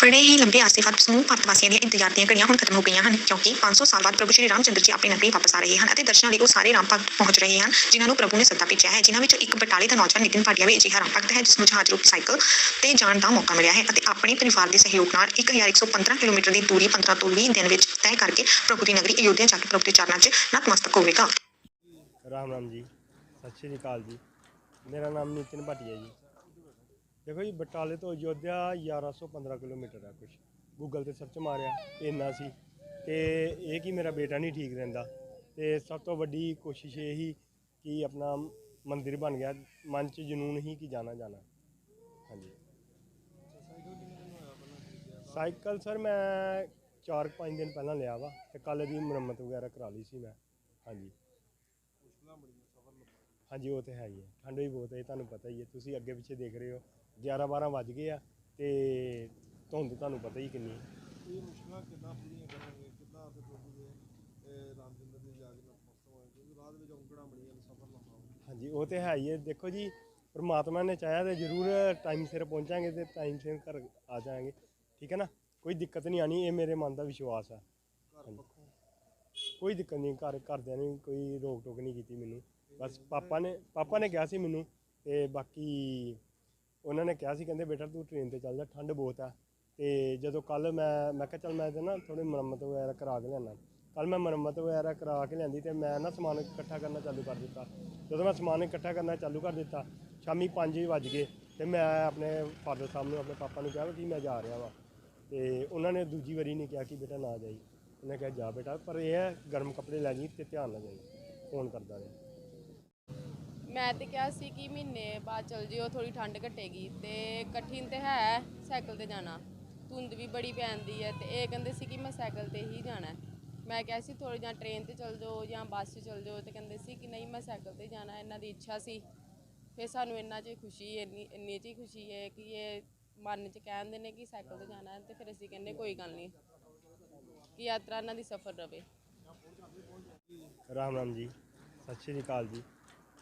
ਬੜੇ ਹੀ ਲੰਬੇ ਅਰਸੇ ਬਾਅਦ ਸਮੂਹ ਭਾਰਤ ਵਾਸੀਆਂ ਦੀਆਂ ਇੰਤਜ਼ਾਰ ਦੀਆਂ ਘੜੀਆਂ ਹੁਣ ਖਤਮ ਹੋ ਗਈਆਂ ਹਨ, ਕਿਉਂਕਿ 500 ਸਾਲ ਬਾਅਦ ਪ੍ਰਭੂ ਸ਼੍ਰੀ ਰਾਮਚੰਦਰ ਜੀ ਆਪਣੀ ਨਗਰੀ ਵਾਪਸ ਆ ਰਹੇ ਹਨ ਅਤੇ ਦਰਸ਼ਨਾਂ ਲਈ ਉਹ ਸਾਰੇ ਰਾਮ ਭਗਤ ਪਹੁੰਚ ਰਹੇ ਹਨ, ਜਿਨ੍ਹਾਂ ਨੂੰ ਪ੍ਰਭੂ ਨੇ ਸੱਦਾ ਭੇਜਿਆ ਹੈ, ਜਿਨ੍ਹਾਂ ਵਿੱਚੋਂ ਇੱਕ ਬਟਾਲੇ ਦਾ ਨੌਜਵਾਨ ਨਿਤਿਨ ਭਾਟੀਆ ਵੀ ਅਜਿਹਾ ਰਾਮ ਭਗਤ ਹੈ, ਜਿਸ ਨੂੰ ਜਹਾਜ਼ ਰੂਪੀ ਸਾਈਕਲ ਤੇ ਜਾਣ ਦਾ ਮੌਕਾ ਮਿਲਿਆ ਹੈ ਅਤੇ ਆਪਣੇ ਪਰਿਵਾਰ ਦੇ ਸਹਿਯੋਗ ਨਾਲ 1115 ਕਿਲੋਮੀਟਰ ਦੀ ਦੂਰੀ 15 ਤੋਂ 20 ਦਿਨ ਵਿੱਚ ਤੈਅ ਕਰਕੇ ਪ੍ਰਭੂ ਦੀ ਨਗਰੀ ਅਯੋਧਿਆ ਜਾ ਕੇ ਪ੍ਰਭੂ ਦੇ ਚਰਨਾਂ 'ਚ ਨਤਮਸਤਕ ਹੋਵੇਗਾ। ਰਾਮ ਰਾਮ ਜੀ, ਸਤਿ ਸ਼੍ਰੀ ਅਕਾਲ ਜੀ। ਮੇਰਾ ਨਾਮ ਨਿਤਿਨ ਭਾਟੀਆ ਜੀ। ਦੇਖੋ ਜੀ, ਬਟਾਲੇ ਤੋਂ ਅਯੋਧਿਆ 1115 ਕਿਲੋਮੀਟਰ ਹੈ ਕੁਛ। ਗੂਗਲ ਤੇ ਸਰਚ ਮਾਰਿਆ, ਇੰਨਾ ਸੀ। ਤੇ ਇਹ ਕਿ ਮੇਰਾ ਬੇਟਾ ਨਹੀਂ ਠੀਕ ਰਹਿੰਦਾ। ਤੇ ਸਭ ਤੋਂ ਵੱਡੀ ਕੋਸ਼ਿਸ਼ ਇਹ ਹੀ ਕਿ ਆਪਣਾ ਮੰਦਿਰ ਬਣ ਗਿਆ। ਮਨ 'ਚ ਜਨੂਨ ਹੀ ਕਿ ਜਾਣਾ ਜਾਣਾ। ਹਾਂਜੀ। ਸਾਈਕਲ ਸਰ ਮੈਂ 4-5 ਦਿਨ ਪਹਿਲਾਂ ਲਿਆ ਵਾ ਤੇ ਕੱਲ ਦੀ ਮੁਰੰਮਤ ਵਗੈਰਾ ਕਰਾ ਲਈ ਸੀ ਮੈਂ। ਹਾਂਜੀ। ਹਾਂਜੀ, ਉਹ ਤੇ ਹੈ ਹੀ ਹੈ। ਠੰਡ ਵੀ ਬਹੁਤ ਹੈ ਤੁਹਾਨੂੰ ਪਤਾ ਹੀ ਹੈ। ਤੁਸੀਂ ਅੱਗੇ ਪਿੱਛੇ ਦੇਖ ਰਹੇ ਹੋ। 11 12 ਵੱਜ ਗਏ ਆ ਤੇ ਧੁੰਦ ਤੁਹਾਨੂੰ ਪਤਾ ਹੀ ਕਿੰਨੀ ਹੈ ਇਹ ਮੁਸ਼ਕਲਾਂ ਕਿੱਦਾਂ ਪੂਰੀਆਂ ਕਰਾਂਗੇ ਕਿੱਦਾਂ ਆਪਣੇ ਪ੍ਰਭੂ ਦੇ ਇਹ ਰਾਮਚੰਦਰ ਦੀ ਜਾ ਕੇ ਨਤਮਸਤਕ ਹੋਏ ਕਿਉਂਕਿ ਰਾਹ ਦੇ ਵਿੱਚ ਔਂਕੜਾਂ ਬੜੀਆਂ ਨੇ ਸਫਰ ਲੰਬਾ ਹੋਊਗਾ ਹਾਂਜੀ ਉਹ ਤੇ ਹੈ ਹੀ ਹੈ ਦੇਖੋ ਜੀ ਪ੍ਰਮਾਤਮਾ ਨੇ ਚਾਹਿਆ ਤੇ ਜ਼ਰੂਰ ਟਾਈਮ ਸਿਰ ਪਹੁੰਚਾਂਗੇ ਤੇ ਟਾਈਮ ਸਿਰ ਘਰ ਆ ਜਾਵਾਂਗੇ। ਠੀਕ ਹੈ ਨਾ? ਕੋਈ ਦਿੱਕਤ ਨਹੀਂ ਆਣੀ ਇਹ ਮੇਰੇ ਮਨ ਦਾ ਵਿਸ਼ਵਾਸ ਘਰ ਪੱਖੋਂ? ਕੋਈ ਦਿੱਕਤ ਨਹੀਂ ਘਰ ਘਰਦਿਆਂ ਨੇ ਕੋਈ ਰੋਕ ਟੋਕ ਨਹੀਂ ਕੀਤੀ ਮੈਨੂੰ। ਬਸ ਪਾਪਾ ਨੇ ਪਾਪਾ ਨੇ ਕਿਹਾ ਸੀ ਮੈਨੂੰ ਤੇ ਬਾਕੀ ਉਹਨਾਂ ਨੇ ਕਿਹਾ ਸੀ, ਕਹਿੰਦੇ ਬੇਟਾ ਤੂੰ ਟ੍ਰੇਨ ਤੇ ਚੱਲ ਜਾ, ਠੰਡ ਬਹੁਤ ਆ। ਤੇ ਜਦੋਂ ਕੱਲ ਮੈਂ ਮੈਂ ਕਿਹਾ ਚੱਲ ਮੈਂ ਤੇ ਨਾ ਥੋੜੀ ਮੁਰੰਮਤ ਵਗੈਰਾ ਕਰਾ ਕੇ ਲਿਆਣਾ ਕੱਲ ਮੈਂ ਮੁਰੰਮਤ ਵਗੈਰਾ ਕਰਾ ਕੇ ਲਿਆਂਦੀ ਤੇ ਮੈਂ ਨਾ ਸਮਾਨ ਇਕੱਠਾ ਕਰਨਾ ਚਾਲੂ ਕਰ ਦਿੱਤਾ। ਜਦੋਂ ਮੈਂ ਸਮਾਨ ਇਕੱਠਾ ਕਰਨਾ ਚਾਲੂ ਕਰ ਦਿੱਤਾ, ਸ਼ਾਮੀ 5 ਵੱਜ ਗਏ ਤੇ ਮੈਂ ਆਪਣੇ ਫਾਦਰ ਸਾਹਿਬ ਨੂੰ, ਆਪਣੇ ਪਾਪਾ ਨੂੰ ਕਿਹਾ ਵੀ ਕਿ ਮੈਂ ਜਾ ਰਿਹਾ ਵਾਂ। ਤੇ ਉਹਨਾਂ ਨੇ ਦੂਜੀ ਵਾਰੀ ਨਹੀਂ ਕਿਹਾ ਕਿ ਬੇਟਾ ਨਾ ਜਾਈ। ਉਹਨੇ ਕਿਹਾ, ਜਾ ਬੇਟਾ, ਪਰ ਇਹ ਹੈ, ਗਰਮ ਕੱਪੜੇ ਲੈ ਜੀ ਤੇ ਧਿਆਨ ਨਾਲ ਜਾਈ। ਫੋਨ ਕਰਦਾ ਰਿਹਾ। ਮੈਂ ਤੇ ਕਿਹਾ ਸੀ ਕਿ ਮਹੀਨੇ ਬਾਅਦ ਚਲ ਜਿਓ ਥੋੜੀ ਠੰਡ ਘਟੇਗੀ ਤੇ ਕਠਿਨ ਤੇ ਹੈ ਸਾਈਕਲ ਤੇ ਜਾਣਾ। ਧੁੰਦ ਵੀ ਬੜੀ ਪੈਂਦੀ ਹੈ ਤੇ ਇਹ ਕਹਿੰਦੇ ਸੀ ਕਿ ਮੈਂ ਸਾਈਕਲ ਤੇ ਹੀ ਜਾਣਾ। ਮੈਂ ਕਿਹਾ ਸੀ ਥੋੜੀ ਜਾਂ ਟ੍ਰੇਨ ਤੇ ਚਲ ਜਾਓ ਜਾਂ ਬੱਸ 'ਚ ਚਲ ਜਾਓ ਤੇ ਕਹਿੰਦੇ ਸੀ ਕਿ ਨਹੀਂ ਮੈਂ ਸਾਈਕਲ ਤੇ ਜਾਣਾ, ਇਹਨਾਂ ਦੀ ਇੱਛਾ ਸੀ। ਫਿਰ ਸਾਨੂੰ ਇੰਨਾ 'ਚ ਖੁਸ਼ੀ, ਇੰਨੀ ਇੰਨੀ 'ਚ ਹੀ ਖੁਸ਼ੀ ਹੈ ਕਿ ਇਹ ਮਨ 'ਚ ਕਹਿੰਦੇ ਨੇ ਕਿ ਸਾਈਕਲ ਤੇ ਜਾਣਾ ਹੈ ਤੇ ਫਿਰ ਅਸੀਂ ਕਹਿੰਦੇ ਕੋਈ ਗੱਲ ਨਹੀਂ, ਕਿ ਯਾਤਰਾ ਇਹਨਾਂ ਦੀ ਸਫਲ ਰਵੇ। ਰਾਮ ਰਾਮ ਜੀ, ਸਤਿ ਸ਼੍ਰੀ ਅਕਾਲ ਜੀ।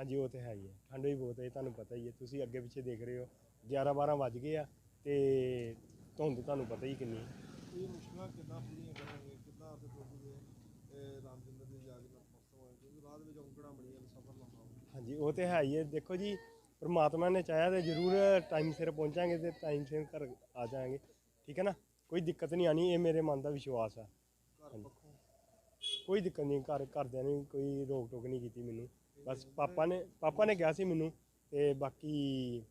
ਹਾਂਜੀ ਉਹ ਤੇ ਹੈ ਹੀ ਹੈ। ਠੰਡ ਵੀ ਬਹੁਤ ਹੈ ਤੁਹਾਨੂੰ ਪਤਾ ਹੀ ਹੈ। ਤੁਸੀਂ ਅੱਗੇ ਪਿੱਛੇ ਦੇਖ ਰਹੇ ਹੋ 11 12 ਵੱਜ ਗਏ ਆ ਤੇ ਧੁੰਦ ਤੁਹਾਨੂੰ ਪਤਾ ਹੀ ਕਿੰਨੀ ਹੈ। ਇਹ ਮੁਸ਼ਕਲਾਂ ਕਿੱਦਾਂ ਪੂਰੀਆਂ ਕਰਾਂਗੇ ਕਿੱਦਾਂ ਆਪਣੇ ਪ੍ਰਭੂ ਦੇ ਇਹ ਰਾਮਚੰਦਰ ਦੀ ਜਾ ਕੇ ਨਤਮਸਤਕ ਹੋਏ ਕਿਉਂਕਿ ਰਾਹ ਦੇ ਵਿੱਚ ਔਂਕੜਾਂ ਬੜੀਆਂ ਨੇ ਸਫਰ ਲੰਬਾ ਹੋਊਗਾ ਹਾਂਜੀ ਉਹ ਤੇ ਹੈ ਹੀ ਹੈ। ਦੇਖੋ ਜੀ ਪ੍ਰਮਾਤਮਾ ਨੇ ਚਾਹਿਆ ਤੇ ਜ਼ਰੂਰ ਟਾਈਮ ਸਿਰ ਪਹੁੰਚਾਂਗੇ ਤੇ ਟਾਈਮ ਸਿਰ ਘਰ ਆ ਜਾਵਾਂਗੇ। ਠੀਕ ਹੈ ਨਾ? ਕੋਈ ਦਿੱਕਤ ਨਹੀਂ ਆਣੀ ਇਹ ਮੇਰੇ ਮਨ ਦਾ ਵਿਸ਼ਵਾਸ ਘਰ ਪੱਖੋਂ। ਕੋਈ ਦਿੱਕਤ ਨਹੀਂ ਘਰ ਘਰਦਿਆਂ ਨੇ ਕੋਈ ਰੋਕ ਟੋਕ ਨਹੀਂ ਕੀਤੀ ਮੈਨੂੰ। ਬਸ ਪਾਪਾ ਨੇ ਪਾਪਾ ਨੇ ਕਿਹਾ ਸੀ ਮੈਨੂੰ ਤੇ ਬਾਕੀ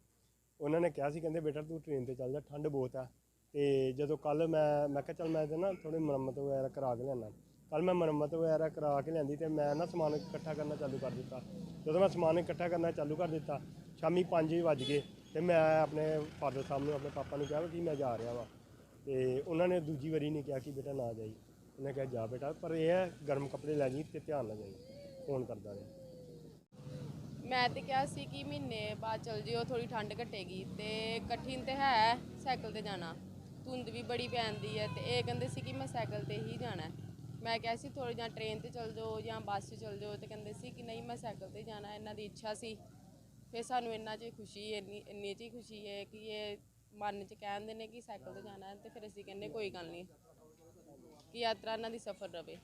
ਉਹਨਾਂ ਨੇ ਕਿਹਾ ਸੀ, ਕਹਿੰਦੇ ਬੇਟਾ ਤੂੰ ਟ੍ਰੇਨ ਤੇ ਚੱਲ ਜਾ, ਠੰਡ ਬਹੁਤ ਆ। ਤੇ ਜਦੋਂ ਕੱਲ ਮੈਂ ਮੈਂ ਕਿਹਾ ਚੱਲ ਮੈਂ ਤੇ ਨਾ ਥੋੜੀ ਮੁਰੰਮਤ ਵਗੈਰਾ ਕਰਾ ਕੇ ਲਿਆਣਾ ਕੱਲ ਮੈਂ ਮੁਰੰਮਤ ਵਗੈਰਾ ਕਰਾ ਕੇ ਲਿਆਂਦੀ ਤੇ ਮੈਂ ਨਾ ਸਮਾਨ ਇਕੱਠਾ ਕਰਨਾ ਚਾਲੂ ਕਰ ਦਿੱਤਾ। ਜਦੋਂ ਮੈਂ ਸਮਾਨ ਇਕੱਠਾ ਕਰਨਾ ਚਾਲੂ ਕਰ ਦਿੱਤਾ, ਸ਼ਾਮੀ 5 ਵੱਜ ਗਏ ਤੇ ਮੈਂ ਆਪਣੇ ਫਾਦਰ ਸਾਹਿਬ ਨੂੰ, ਆਪਣੇ ਪਾਪਾ ਨੂੰ ਕਿਹਾ ਵੀ ਕਿ ਮੈਂ ਜਾ ਰਿਹਾ ਵਾਂ। ਤੇ ਉਹਨਾਂ ਨੇ ਦੂਜੀ ਵਾਰੀ ਨਹੀਂ ਕਿਹਾ ਕਿ ਬੇਟਾ ਨਾ ਜਾਈ। ਉਹਨੇ ਕਿਹਾ ਜਾ ਬੇਟਾ, ਪਰ ਇਹ ਹੈ ਗਰਮ ਕੱਪੜੇ ਲੈ ਜੀ ਤੇ ਧਿਆਨ ਨਾਲ ਜਾਈ। ਫੋਨ ਕਰਦਾ ਰਿਹਾ। ਮੈਂ ਤੇ ਕਿਹਾ ਸੀ ਕਿ ਮਹੀਨੇ ਬਾਅਦ ਚਲ ਜਿਓ ਥੋੜੀ ਠੰਡ ਘਟੇਗੀ ਤੇ ਕਠਿਨ ਤੇ ਹੈ ਸਾਈਕਲ ਤੇ ਜਾਣਾ। ਧੁੰਦ ਵੀ ਬੜੀ ਪੈਂਦੀ ਹੈ ਤੇ ਇਹ ਕਹਿੰਦੇ ਸੀ ਕਿ ਮੈਂ ਸਾਈਕਲ ਤੇ ਹੀ ਜਾਣਾ ਮੈਂ ਕਿਹਾ ਸੀ ਥੋੜੀ ਜਾਂ ਟ੍ਰੇਨ ਤੇ ਚਲ ਜਾਓ ਜਾਂ ਬੱਸ 'ਚ ਚਲ ਜਾਓ ਤੇ ਕਹਿੰਦੇ ਸੀ ਕਿ ਨਹੀਂ ਮੈਂ ਸਾਈਕਲ ਤੇ ਜਾਣਾ, ਇਹਨਾਂ ਦੀ ਇੱਛਾ ਸੀ। ਫਿਰ ਸਾਨੂੰ ਇੰਨਾ 'ਚ ਖੁਸ਼ੀ, ਇੰਨੀ ਇੰਨੀ 'ਚ ਹੀ ਖੁਸ਼ੀ ਹੈ ਕਿ ਇਹ ਮਨ 'ਚ ਕਹਿੰਦੇ ਨੇ ਕਿ ਸਾਈਕਲ ਤੇ ਜਾਣਾ ਹੈ ਤੇ ਫਿਰ ਅਸੀਂ ਕਹਿੰਦੇ ਕੋਈ ਗੱਲ ਨਹੀਂ, ਕਿ ਯਾਤਰਾ ਇਹਨਾਂ ਦੀ ਸਫਲ ਰਵੇ।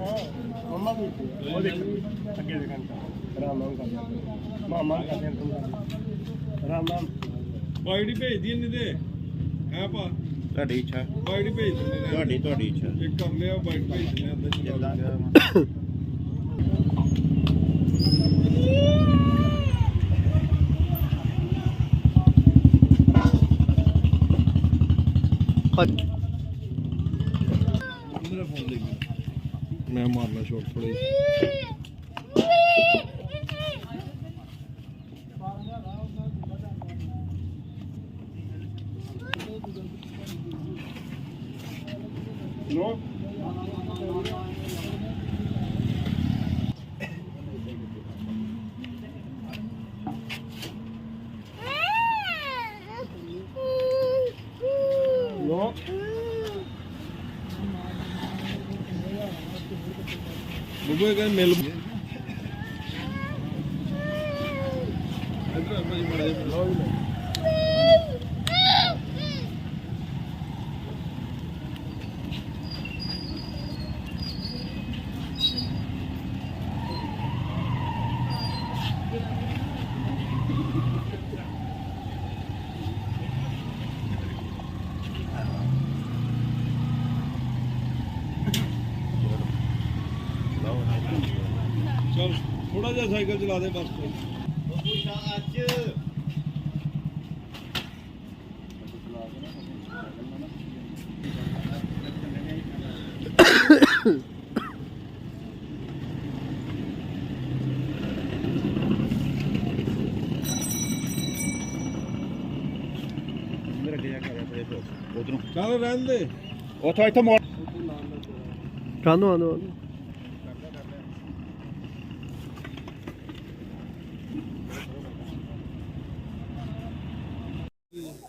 ਮੰਮਾ ਵੀ ਉਹ ਦੇਖ ਅੱਗੇ ਦੇਖਣ ਰਾਮ ਰਾਮ ਕਰਦੇ ਮਾਮਾ ਕਰਦੇ ਤੁਮ ਰਾਮ ਰਾਮ ਆਈਡੀ ਭੇਜ ਦੀ ਨਹੀਂ ਤੇ ਹੈ ਪਾ। ਤੁਹਾਡੀ ਇੱਛਾ। ਆਈਡੀ ਭੇਜ ਦਿੰਦੇ ਤੁਹਾਡੀ ਤੁਹਾਡੀ ਇੱਛਾ। ਇਹ ਕਰ ਲਿਆ ਬਾਈਕ ਭੇਜ ਦਿੰਦੇ ਜਿੱਦਾਂ ਚਲਾ ਮੇਰਾ ਫੋਨ ਲੈ ਗਿਆ ਮੈਂ ਮਾਰਨਾ ਸ਼ੋਟ ਥੋੜੀ ਬੱਬੂ ਇਹ ਕਹਿੰਦੇ ਮਿਲ ਇਧਰ ਭਾਈ ਮੜਾ ਜੀ ਚਲ ਥੋੜਾ ਜਿਹਾ ਸਾਈਕਲ ਚਲਾ ਦੇ ਬਸ ਕੋਈ ਚੱਲ ਰਹਿਣ ਦੇ। ਉਥੋਂ ਇੱਥੋਂ ਮੋੜ ਕਾਨੂੰ ਆਨੂੰ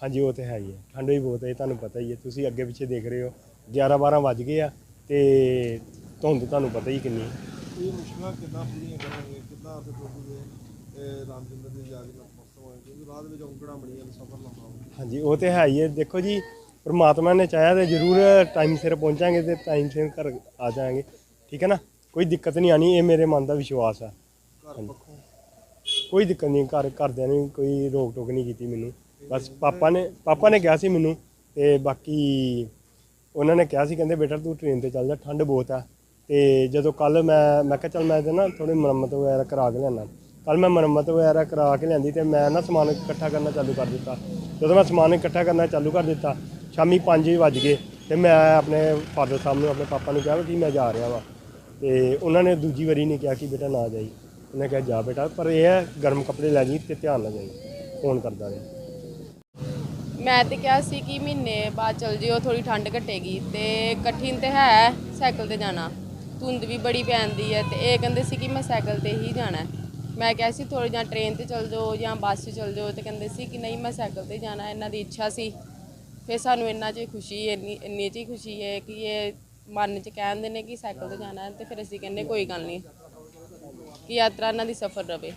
ਹਾਂਜੀ ਉਹ ਤੇ ਹੈ ਹੀ ਹੈ। ਠੰਡ ਵੀ ਬਹੁਤ ਹੈ ਇਹ ਤੁਹਾਨੂੰ ਪਤਾ ਹੀ ਹੈ। ਤੁਸੀਂ ਅੱਗੇ ਪਿੱਛੇ ਦੇਖ ਰਹੇ ਹੋ 11-12 ਵੱਜ ਗਏ ਆ ਤੇ ਧੁੰਦ ਤੁਹਾਨੂੰ ਪਤਾ ਹੀ ਕਿੰਨੀ ਹੈ। ਇਹ ਮੁਸ਼ਕਲਾਂ ਕਿੱਦਾਂ ਪੂਰੀਆਂ ਕਰਾਂਗੇ ਕਿੱਦਾਂ ਤੇ ਪ੍ਰਭੂ ਦੇ ਇਹ ਰਾਮਚੰਦਰ ਦੀ ਜਾ ਕੇ ਨਤਮਸਤਕ ਹੋਏ ਕਿਉਂਕਿ ਰਾਹ ਦੇ ਵਿੱਚ ਔਂਕੜਾਂ ਬੜੀਆਂ ਨੇ ਸਫਰ ਲੰਬਾ ਹੋ ਹਾਂਜੀ ਉਹ ਤੇ ਹੈ ਹੀ ਹੈ। ਦੇਖੋ ਜੀ ਪ੍ਰਮਾਤਮਾ ਨੇ ਚਾਹਿਆ ਤੇ ਜ਼ਰੂਰ ਟਾਈਮ ਸਿਰ ਪਹੁੰਚਾਂਗੇ ਤੇ ਟਾਈਮ ਸਿਰ ਘਰ ਆ ਜਾਾਂਗੇ। ਠੀਕ ਹੈ ਨਾ? ਕੋਈ ਦਿੱਕਤ ਨਹੀਂ ਆਣੀ ਇਹ ਮੇਰੇ ਮਨ ਦਾ ਵਿਸ਼ਵਾਸ ਹੈ ਘਰ ਪੱਖੋਂ ਕੋਈ ਦਿੱਕਤ ਨਹੀਂ, ਘਰ, ਘਰਦਿਆਂ ਨੇ ਕੋਈ ਰੋਕ ਟੋਕ ਨਹੀਂ ਕੀਤੀ ਮੈਨੂੰ। ਬਸ ਪਾਪਾ ਨੇ ਪਾਪਾ ਨੇ ਕਿਹਾ ਸੀ ਮੈਨੂੰ ਤੇ ਬਾਕੀ ਉਹਨਾਂ ਨੇ ਕਿਹਾ ਸੀ, ਕਹਿੰਦੇ ਬੇਟਾ ਤੂੰ ਟ੍ਰੇਨ ਤੇ ਚੱਲ ਜਾ, ਠੰਡ ਬਹੁਤ ਆ। ਤੇ ਜਦੋਂ ਕੱਲ ਮੈਂ ਮੈਂ ਕਿਹਾ ਚੱਲ ਮੈਂ ਇਹਦੇ ਨਾ ਥੋੜੀ ਮੁਰੰਮਤ ਵਗੈਰਾ ਕਰਾ ਕੇ ਲਿਆਣਾ ਕੱਲ ਮੈਂ ਮੁਰੰਮਤ ਵਗੈਰਾ ਕਰਾ ਕੇ ਲਿਆਂਦੀ ਤੇ ਮੈਂ ਨਾ ਸਮਾਨ ਇਕੱਠਾ ਕਰਨਾ ਚਾਲੂ ਕਰ ਦਿੱਤਾ। ਜਦੋਂ ਮੈਂ ਸਮਾਨ ਇਕੱਠਾ ਕਰਨਾ ਚਾਲੂ ਕਰ ਦਿੱਤਾ, ਸ਼ਾਮੀ 5 ਵੱਜ ਗਏ ਤੇ ਮੈਂ ਆਪਣੇ ਫਾਦਰ ਸਾਹਿਬ ਨੂੰ, ਆਪਣੇ ਪਾਪਾ ਨੂੰ ਕਿਹਾ ਵੀ ਕਿ ਮੈਂ ਜਾ ਰਿਹਾ ਵਾਂ। ਤੇ ਉਹਨਾਂ ਨੇ ਦੂਜੀ ਵਾਰੀ ਨਹੀਂ ਕਿਹਾ ਕਿ ਬੇਟਾ ਨਾ ਜਾਈ। ਉਹਨੇ ਕਿਹਾ, ਜਾ ਬੇਟਾ, ਪਰ ਇਹ ਹੈ, ਗਰਮ ਕੱਪੜੇ ਲੈ ਜੀ ਤੇ ਧਿਆਨ ਨਾਲ ਜਾਈ, ਫੋਨ ਕਰਦਾ ਰਿਹਾ। ਮੈਂ ਤੇ ਕਿਹਾ ਸੀ ਕਿ ਮਹੀਨੇ ਬਾਅਦ ਚਲ ਜਿਓ ਥੋੜੀ ਠੰਡ ਘਟੇਗੀ ਤੇ ਕਠਿਨ ਤੇ ਹੈ ਸਾਈਕਲ ਤੇ ਜਾਣਾ। ਧੁੰਦ ਵੀ ਬੜੀ ਪੈਂਦੀ ਹੈ ਤੇ ਇਹ ਕਹਿੰਦੇ ਸੀ ਕਿ ਮੈਂ ਸਾਈਕਲ ਤੇ ਹੀ ਜਾਣਾ ਹੈ। ਮੈਂ ਕਿਹਾ ਸੀ ਥੋੜੀ ਜਾਂ ਟ੍ਰੇਨ ਤੇ ਚਲ ਜਾਓ ਜਾਂ ਬੱਸ 'ਚ ਚਲ ਜਾਓ। ਤੇ ਕਹਿੰਦੇ ਸੀ ਕਿ ਨਹੀਂ, ਮੈਂ ਸਾਈਕਲ ਤੇ ਜਾਣਾ, ਇਹਨਾਂ ਦੀ ਇੱਛਾ ਸੀ। ਫਿਰ ਸਾਨੂੰ ਇੰਨਾ 'ਚ ਖੁਸ਼ੀ, ਇੰਨੀ ਇੰਨੀ 'ਚ ਹੀ ਖੁਸ਼ੀ ਹੈ ਕਿ ਇਹ ਮਨ 'ਚ ਕਹਿੰਦੇ ਨੇ ਕਿ ਸਾਈਕਲ ਤੇ ਜਾਣਾ ਹੈ ਤੇ ਫਿਰ ਅਸੀਂ ਕਹਿੰਦੇ, ਕੋਈ ਗੱਲ ਨਹੀਂ। ਕਿ ਯਾਤਰਾ ਇਹਨਾਂ ਦੀ ਸਫਲ ਰਵੇ।